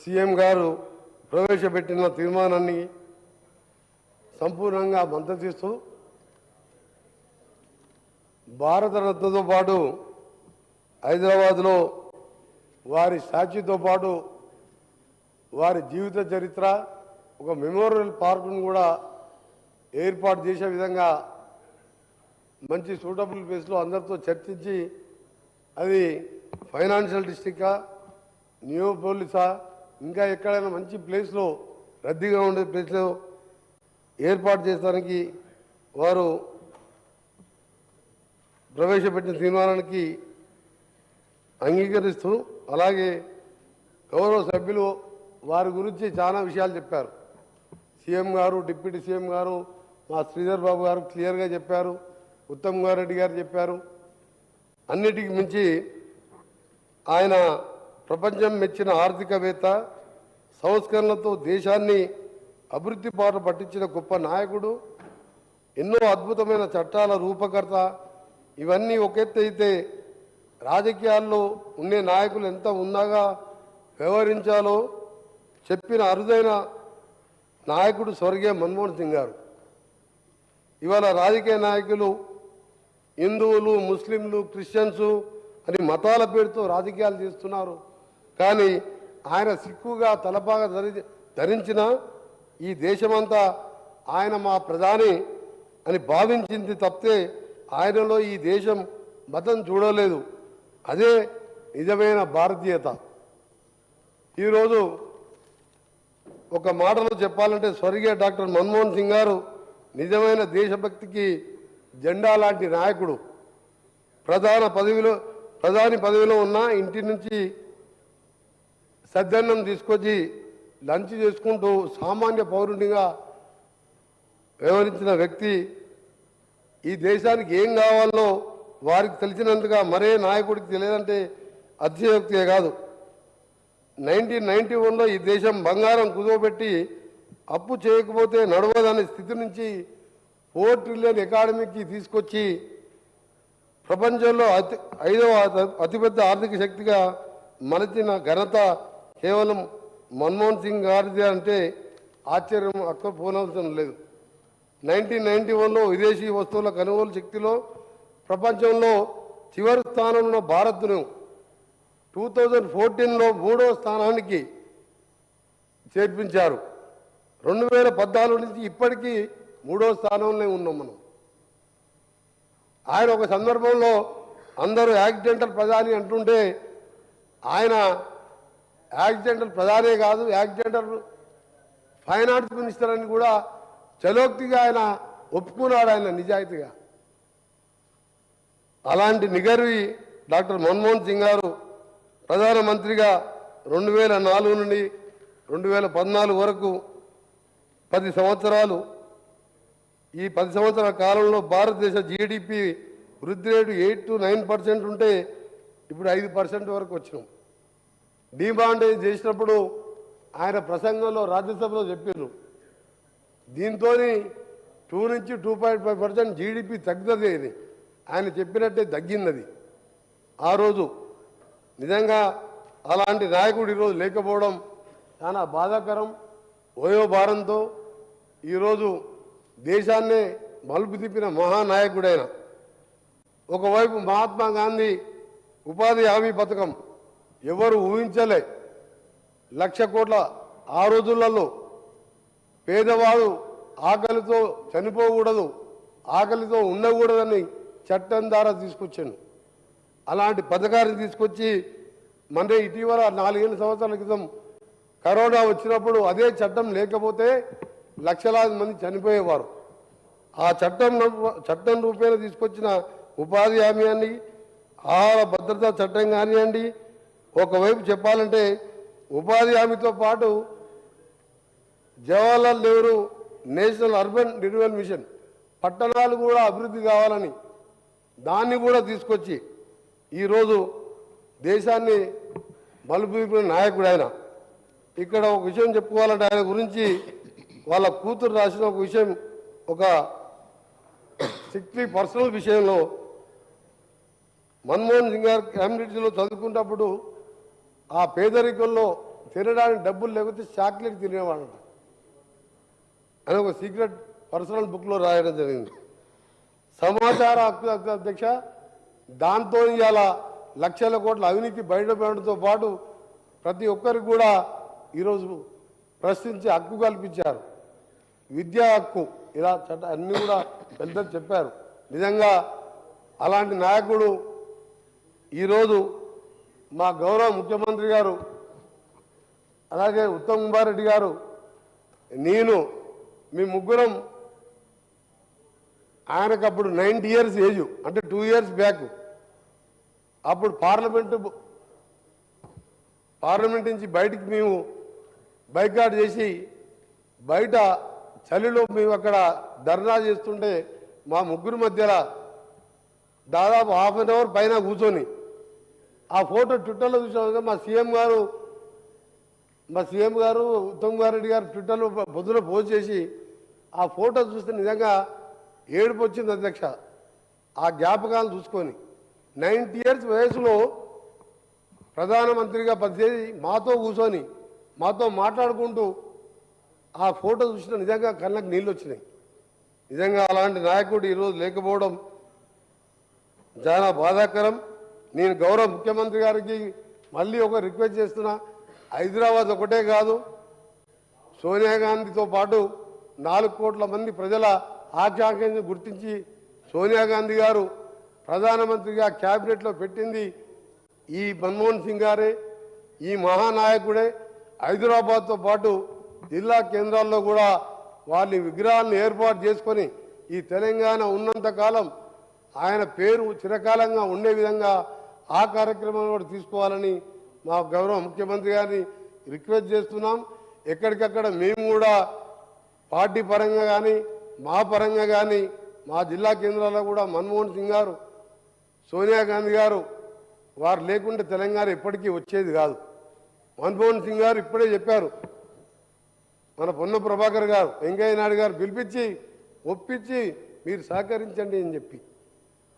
CM గారు ప్రవేశపెట్టిన తీర్మానాన్ని సంపూర్ణంగా మద్దతిస్తూ భారతరత్నతో పాటు హైదరాబాద్లో వారి స్టాచ్యూతో పాటు వారి జీవిత చరిత్ర ఒక మెమోరియల్ పార్కును కూడా ఏర్పాటు చేసే విధంగా మంచి సూటబుల్ ప్లేస్లో అందరితో చర్చించి అది ఫైనాన్షియల్ డిస్టికా నియోపోలిసా ఇంకా ఎక్కడైనా మంచి ప్లేస్లో రద్దీగా ఉండే ప్లేస్లో ఏర్పాటు చేసడానికి వారు ప్రవేశపెట్టిన తీర్మానానికి అంగీకరిస్తూ అలాగే గౌరవ సభ్యులు వారి గురించి చాలా విషయాలు చెప్పారు. సీఎం గారు డిప్యూటీ సీఎం గారు మా శ్రీధర్ బాబు గారు క్లియర్గా చెప్పారు ఉత్తమ్ కుమార్ రెడ్డి గారు చెప్పారు. అన్నిటికి మించి ఆయన ప్రపంచం మెచ్చిన ఆర్థికవేత్త సంస్కరణలతో దేశాన్ని అభివృద్ధి పాట పట్టించిన గొప్ప నాయకుడు ఎన్నో అద్భుతమైన చట్టాల రూపకర్త. ఇవన్నీ ఒక ఎత్తు రాజకీయాల్లో ఉండే నాయకులు ఎంత ఉన్నాగా వ్యవహరించాలో చెప్పిన అరుదైన నాయకుడు స్వర్గీయ మన్మోహన్ సింగ్ గారు. ఇవాళ రాజకీయ నాయకులు హిందువులు ముస్లింలు క్రిస్టియన్సు అని మతాల పేరుతో రాజకీయాలు చేస్తున్నారు. కానీ ఆయన సిక్కుగా తలపాగా ధరి ధరించిన ఈ దేశమంతా ఆయన మా ప్రధాని అని భావించింది తప్పితే ఆయనలో ఈ దేశం మతం చూడలేదు. అదే నిజమైన భారతీయత. ఈరోజు ఒక మాటలో చెప్పాలంటే స్వర్గీయ డాక్టర్ మన్మోహన్ సింగ్ గారు నిజమైన దేశభక్తికి జెండా లాంటి నాయకుడు. ప్రధాన పదవిలో ప్రధాని పదవిలో ఉన్న ఇంటి నుంచి సద్దన్నం తీసుకొచ్చి లంచ్ చేసుకుంటూ సామాన్య పౌరునిగా వ్యవహరించిన వ్యక్తి ఈ దేశానికి ఏం కావాలో వారికి తెలిసినంతగా మరే నాయకుడికి తెలియదంటే అతిశయోక్తే కాదు. నైన్టీన్ నైన్టీ వన్లో ఈ దేశం బంగారం కుదువబెట్టి అప్పు చేయకపోతే నడవదనే స్థితి నుంచి ఫోర్ ట్రిలియన్ ఎకాడమీకి తీసుకొచ్చి ప్రపంచంలో అతి ఐదవ అతిపెద్ద ఆర్థిక శక్తిగా మలచిన ఘనత కేవలం మన్మోహన్ సింగ్ గారిది అంటే ఆశ్చర్యం అక్క పోనవసరం లేదు. నైన్టీన్ నైన్టీ వన్లో విదేశీ వస్తువుల కొనుగోలు శక్తిలో ప్రపంచంలో చివరి స్థానంలో భారత్ను టూ థౌజండ్ ఫోర్టీన్లో మూడవ స్థానానికి చేర్పించారు. రెండు వేల పద్నాలుగు నుంచి ఇప్పటికీ మూడవ స్థానంలో ఉన్నాం మనం. ఆయన ఒక సందర్భంలో అందరూ యాక్సిడెంటల్ ప్రధాని అంటుంటే ఆయన యాక్సిడెంటల్ ప్రధానే కాదు యాక్సిడెంటల్ ఆర్ట్స్ మినిస్టర్ అని కూడా చలోక్తిగా ఆయన ఒప్పుకున్నాడు ఆయన నిజాయితీగా. అలాంటి నిగర్వి డాక్టర్ మన్మోహన్ సింగ్ గారు ప్రధానమంత్రిగా రెండు వేల నాలుగు నుండి రెండు వేల పద్నాలుగు వరకు పది సంవత్సరాలు ఈ పది సంవత్సరాల కాలంలో భారతదేశ జీడిపి వృద్ధి rate eight to nine percent ఉంటే ఇప్పుడు ఐదు పర్సెంట్ వరకు వచ్చినాం. డిమాండేజ్ చేసినప్పుడు ఆయన ప్రసంగంలో రాజ్యసభలో చెప్పారు దీంతో టూ నుంచి two point five percent GDP తగ్గుతుంది ఇది ఆయన చెప్పినట్టే తగ్గింది ఆ రోజు నిజంగా అలాంటి నాయకుడు ఈరోజు లేకపోవడం చాలా బాధాకరం. వయోభారంతో ఈరోజు దేశాన్నే మలుపు తిప్పిన మహానాయకుడైన. ఒకవైపు మహాత్మా గాంధీ ఉపాధి హామీ పథకం ఎవరు ఊహించలే. లక్ష కోట్ల ఆ రోజులలో పేదవాడు ఆకలితో చనిపోకూడదు ఆకలితో ఉండకూడదని చట్టం ద్వారా తీసుకొచ్చాను. అలాంటి పథకాన్ని తీసుకొచ్చి మన ఇటీవల నాలుగేళ్ళ సంవత్సరాల క్రితం కరోనా వచ్చినప్పుడు అదే చట్టం లేకపోతే లక్షలాది మంది చనిపోయేవారు. ఆ చట్టం చట్టం రూపేణ తీసుకొచ్చిన ఉపాధి హామీ అని ఆహార భద్రతా చట్టం కానివ్వండి ఒకవైపు చెప్పాలంటే ఉపాధి హామీతో పాటు Jawaharlal Nehru national urban renewal mission పట్టణాలు కూడా అభివృద్ధి కావాలని దాన్ని కూడా తీసుకొచ్చి ఈరోజు దేశాన్ని మలుపు నాయకుడు ఆయన. ఇక్కడ ఒక విషయం చెప్పుకోవాలంటే ఆయన గురించి వాళ్ళ కూతురు రాసిన ఒక విషయం ఒక సిక్స్టీ పర్సనల్ విషయంలో మన్మోహన్ సింగ్ గారు క్యాంబ్రిడ్జ్లో చదువుకున్నప్పుడు ఆ పేదరికంలో తినడానికి డబ్బులు లేకపోతే చాక్లెట్ తినేవాడంట అని ఒక సీక్రెట్ పర్సనల్ బుక్లో రాయడం జరిగింది. సమాచార హక్కు హక్కు అధ్యక్ష దాంతో ఇవాళ లక్షల కోట్ల అవినీతి బయటపడడంతో పాటు ప్రతి ఒక్కరికి కూడా ఈరోజు ప్రశ్నించి హక్కు కల్పించారు. విద్యా హక్కు ఇలా చట్ట అన్ని కూడా పెద్దలు చెప్పారు. నిజంగా అలాంటి నాయకుడు ఈరోజు మా గౌరవ ముఖ్యమంత్రి గారు అలాగే ఉత్తమ్ కుమార్ రెడ్డి గారు నేను మీ ముగ్గురం ఆయనకు అప్పుడు నైంటీ ఇయర్స్ ఏజ్ అంటే టూ ఇయర్స్ బ్యాక్. అప్పుడు పార్లమెంటు పార్లమెంట్ నుంచి బయటికి మేము బైకాట్ చేసి బయట చలిలో మేము అక్కడ ధర్నా చేస్తుంటే మా ముగ్గురు మధ్యలో దాదాపు హాఫ్ అన్ అవర్ పైన కూర్చొని ఆ ఫోటో ట్విట్టర్లో చూసాం మా సీఎం గారు మా సీఎం గారు ఉత్తమ్ కుమార్ రెడ్డి గారు ట్విట్టర్లో పొద్దున పోస్ట్ చేసి ఆ ఫోటో చూస్తే నిజంగా ఏడుపు వచ్చింది అధ్యక్ష. ఆ జ్ఞాపకాలు చూసుకొని నైంటీ ఇయర్స్ వయసులో ప్రధానమంత్రిగా పనిచేసి మాతో కూర్చొని మాతో మాట్లాడుకుంటూ ఆ ఫోటో చూసిన నిజంగా కళ్ళకు నీళ్ళు వచ్చినాయి. నిజంగా అలాంటి నాయకుడు ఈరోజు లేకపోవడం చాలా బాధాకరం. నేను గౌరవ ముఖ్యమంత్రి గారికి మళ్ళీ ఒక రిక్వెస్ట్ చేస్తున్నా. హైదరాబాద్ ఒకటే కాదు సోనియా గాంధీతో పాటు నాలుగు కోట్ల మంది ప్రజల ఆకాంక్షను గుర్తించి సోనియా గాంధీ గారు ప్రధానమంత్రిగా క్యాబినెట్లో పెట్టింది ఈ మన్మోహన్ సింగ్ గారే ఈ మహానాయకుడే. హైదరాబాద్తో పాటు జిల్లా కేంద్రాల్లో కూడా వాళ్ళ విగ్రహాలను ఏర్పాటు చేసుకొని ఈ తెలంగాణ ఉన్నంతకాలం ఆయన పేరు చిరకాలంగా ఉండే విధంగా ఆ కార్యక్రమాన్ని కూడా తీసుకోవాలని మా గౌరవ ముఖ్యమంత్రి గారిని రిక్వెస్ట్ చేస్తున్నాం. ఎక్కడికక్కడ మేము కూడా పార్టీ పరంగా కానీ మా పరంగా కానీ మా జిల్లా కేంద్రాల్లో కూడా మన్మోహన్ సింగ్ గారు సోనియా గాంధీ గారు వారు లేకుంటే తెలంగాణ ఎప్పటికీ వచ్చేది కాదు. మన్మోహన్ సింగ్ గారు ఇప్పుడే చెప్పారు. మన పొన్న ప్రభాకర్ గారు వెంకయ్య నాయుడు గారు పిలిపించి ఒప్పించి మీరు సహకరించండి అని చెప్పి.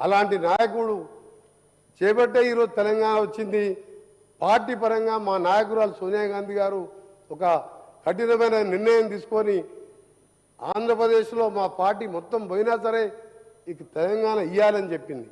అలాంటి నాయకుడు చేపట్టే ఈరోజు తెలంగాణ వచ్చింది. పార్టీ పరంగా మా నాయకురాలు సోనియా గాంధీ గారు ఒక కఠినమైన నిర్ణయం తీసుకొని ఆంధ్రప్రదేశ్లో మా పార్టీ మొత్తం పోయినా సరే ఇక తెలంగాణ ఇయ్యాలని చెప్పింది.